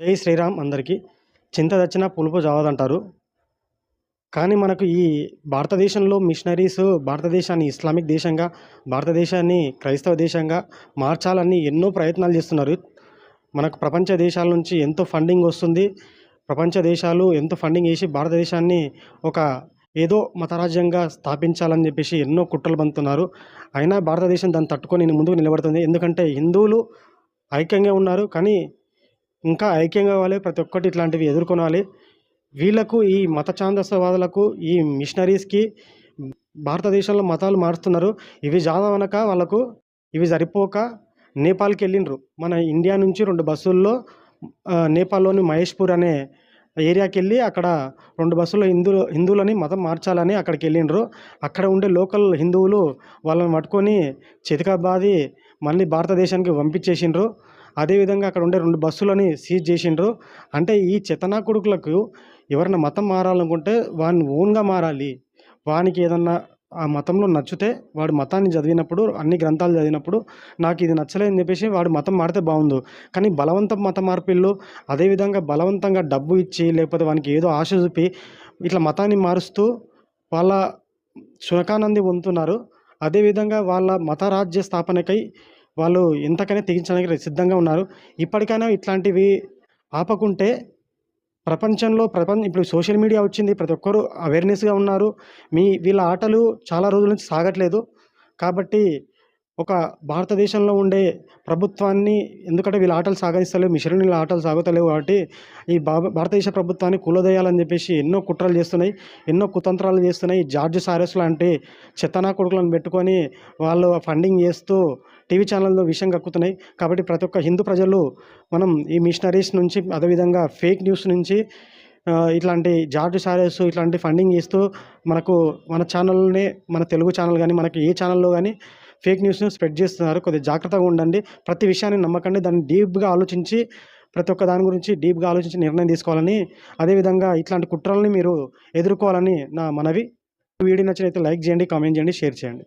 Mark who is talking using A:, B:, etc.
A: జై శ్రీరామ్ అందరికీ. చింత తెచ్చిన పులుపు చావదంటారు. కానీ మనకు ఈ భారతదేశంలో మిషనరీస్ భారతదేశాన్ని ఇస్లామిక్ దేశంగా భారతదేశాన్ని క్రైస్తవ దేశంగా మార్చాలని ఎన్నో ప్రయత్నాలు చేస్తున్నారు. మనకు ప్రపంచ దేశాల నుంచి ఎంతో ఫండింగ్ వస్తుంది. ప్రపంచ దేశాలు ఎంతో ఫండింగ్ వేసి భారతదేశాన్ని ఒక ఏదో మతరాజ్యంగా స్థాపించాలని చెప్పేసి ఎన్నో కుట్రలు పంతున్నారు అయినా భారతదేశం దాన్ని తట్టుకొని ముందుకు నిలబడుతుంది. ఎందుకంటే హిందువులు ఐక్యంగా ఉన్నారు. కానీ ఇంకా ఐక్యంగా కావాలి ప్రతి ఒక్కటి ఇట్లాంటివి ఎదుర్కొనాలి. వీళ్ళకు ఈ మత ఛాందసవాదులకు ఈ మిషనరీస్కి భారతదేశంలో మతాలు మారుస్తున్నారు. ఇవి జాదవనక వాళ్ళకు ఇవి సరిపోక నేపాల్కి వెళ్ళిండ్రు. మన ఇండియా నుంచి రెండు బస్సుల్లో నేపాల్లోని మహేష్పూర్ అనే ఏరియాకి వెళ్ళి అక్కడ రెండు బస్సుల్లో హిందువులు హిందువులని మతం మార్చాలని అక్కడికి వెళ్ళిండ్రు. అక్కడ ఉండే లోకల్ హిందువులు వాళ్ళని పట్టుకొని చితకబాది మళ్ళీ భారతదేశానికి పంపించేసిండ్రు. అదేవిధంగా అక్కడ ఉండే రెండు బస్సులని సీజ్ చేసిండ్రు. అంటే ఈ చెతనా కొడుకులకు ఎవరైనా మతం మారాలనుకుంటే వాడిని ఓన్గా మారాలి. వానికి ఏదన్నా ఆ మతంలో నచ్చితే వాడు మతాన్ని చదివినప్పుడు అన్ని గ్రంథాలు చదివినప్పుడు నాకు ఇది నచ్చలేదని చెప్పేసి వాడు మతం మారితే బాగుండు. కానీ బలవంత మత మార్పిళ్ళు అదేవిధంగా బలవంతంగా డబ్బు ఇచ్చి లేకపోతే వానికి ఏదో ఆశ చూపి ఇట్లా మతాన్ని మారుస్తూ వాళ్ళ సుఖానంది పొందుతున్నారు అదేవిధంగా వాళ్ళ మత రాజ్య స్థాపనకై వాళ్ళు ఎంతకైనా తెగించడానికి సిద్ధంగా ఉన్నారు. ఇప్పటికైనా ఇట్లాంటివి ఆపకుంటే ప్రపంచంలో ప్రపంచ ఇప్పుడు సోషల్ మీడియా వచ్చింది ప్రతి ఒక్కరూ అవేర్నెస్గా ఉన్నారు. మీ వీళ్ళ ఆటలు చాలా రోజుల నుంచి సాగట్లేదు. కాబట్టి ఒక భారతదేశంలో ఉండే ప్రభుత్వాన్ని ఎందుకంటే వీళ్ళ ఆటలు సాగనిస్తలేవు మిషనరీల ఆటలు సాగుతలేవు కాబట్టి ఈ భా భారతదేశ ప్రభుత్వాన్ని కూలదోయాలని చెప్పేసి ఎన్నో కుట్రలు చేస్తున్నాయి ఎన్నో కుతంత్రాలు చేస్తున్నాయి. జార్జ్ సారెస్ లాంటి చెత్తనా కొడుకులను పెట్టుకొని వాళ్ళు ఫండింగ్ చేస్తూ టీవీ ఛానల్లో విషయం కక్కుతున్నాయి. కాబట్టి ప్రతి ఒక్క హిందూ ప్రజలు మనం ఈ మిషనరీస్ నుంచి అదేవిధంగా ఫేక్ న్యూస్ నుంచి ఇట్లాంటి జార్జ్ సారెస్ ఇట్లాంటి ఫండింగ్ చేస్తూ మనకు మన ఛానల్నే మన తెలుగు ఛానల్ కానీ మనకి ఏ ఛానల్లో కానీ ఫేక్ న్యూస్ను స్ప్రెడ్ చేస్తున్నారు. కొద్దిగా జాగ్రత్తగా ఉండండి. ప్రతి విషయాన్ని నమ్మకండి. దాన్ని డీప్గా ఆలోచించి ప్రతి ఒక్క దాని గురించి డీప్గా ఆలోచించి నిర్ణయం తీసుకోవాలని అదేవిధంగా ఇట్లాంటి కుట్రల్ని మీరు ఎదుర్కోవాలని నా మనవి. వీడియో నచ్చినైతే లైక్ చేయండి కామెంట్ చేయండి షేర్ చేయండి.